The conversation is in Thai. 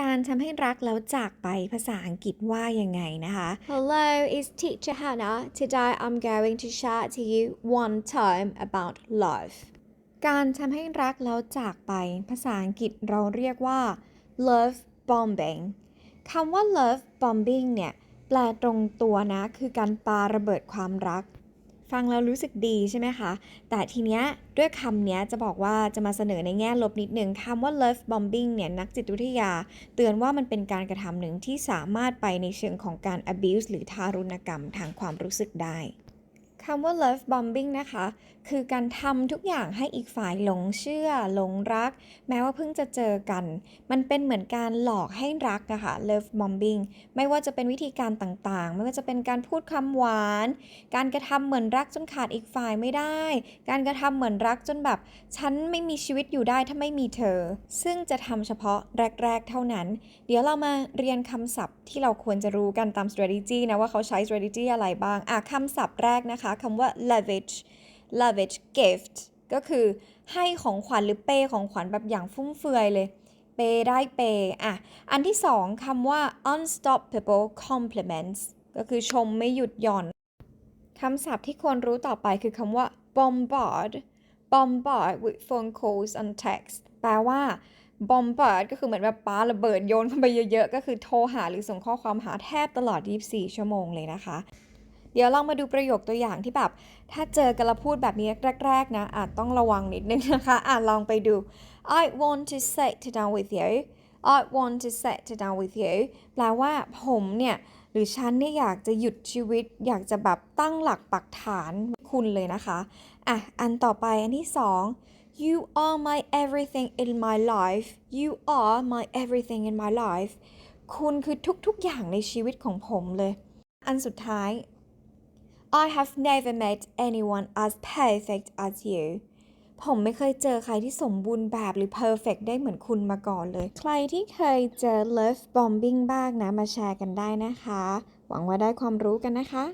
การทำให้รักแล้วจากไปภาษาอังกฤษว่ายังไงนะคะ Hello, it's Teacher Hannah. Today I'm going to share to you one time about love. การทำให้รักแล้วจากไป ภาษาอังกฤษเราเรียกว่า love bombing คำว่า love bombing เนี่ย แปลตรงตัวนะ คือการปาระเบิดความรัก ฟังแล้วรู้สึกดีใช่ไหมคะ แต่ทีเนี้ยด้วยคำเนี้ยจะบอกว่าจะมาเสนอในแง่ลบนิดนึงคำว่า love bombing เนี่ยนักจิตวิทยา เตือนว่ามันเป็นการกระทำหนึ่งที่สามารถไปในเชิงของการ abuse หรือทารุณกรรมทางความรู้สึกได้ คำว่า love bombing นะคะ คือการทำทุกอย่างให้อีกฝ่ายหลงเชื่อ หลงรัก แม้ว่าเพิ่งจะเจอกัน มันเป็นเหมือนการหลอกให้รักอะค่ะ love bombing ไม่ว่าจะเป็นวิธีการต่างๆ ไม่ว่าจะเป็นการพูดคำหวาน การกระทำเหมือนรักจนขาดอีกฝ่ายไม่ได้ การกระทำเหมือนรักจนแบบ ฉันไม่มีชีวิตอยู่ได้ถ้าไม่มีเธอ ซึ่งจะทำเฉพาะแรก ๆ เท่านั้น เดี๋ยวเรามาเรียนคำศัพท์ที่เราควรจะรู้กันตาม strategy นะว่าเขาใช้ strategy อะไรบ้างอะคำศัพท์แรกนะคะคำว่า lavish lavish gift ก็คือให้ของขวัญหรือเปย์ของขวัญแบบอย่างฟุ่มเฟือยเลย เปย์ได้เปย์อะ อันที่สองคำว่า unstoppable compliments ก็คือชมไม่หยุดหย่อนคำศัพท์ที่ควรรู้ต่อไปคือคำว่า bombard bombard with phone calls and text แปลว่า bombard ก็คือเหมือนแบบปาระเบิดโยนเข้าไปเยอะๆ ก็คือโทรหาหรือส่งข้อความหาแทบตลอด 24 ชั่วโมงเลยนะคะ ดี๋ยวลองมาดูประโยคตัวอย่างที่แบบ ถ้าเจอกันแล้วพูดแบบนี้แรก ๆ นะ อาจต้องระวังนิดนึงนะคะอ่านลองไปดู I want to sit down with you I want to sit down with you แปลว่าผมเนี่ย หรือฉันเนี่ยอยากจะหยุดชีวิต อยากจะแบบตั้งหลักปักฐานคุณเลยนะคะ อะ อันต่อไปอันที่สอง You are my everything in my life You are my everything in my life คุณคือทุกๆอย่างในชีวิตของผมเลย อันสุดท้าย I have never met anyone as perfect as you ผมไม่เคยเจอใครที่สมบูรณ์แบบหรือ perfect ได้เหมือนคุณมาก่อนเลย ใครที่เคยเจอ love bombing บ้างนะ มาแชร์กันได้นะคะ หวังว่าได้ความรู้กันนะคะ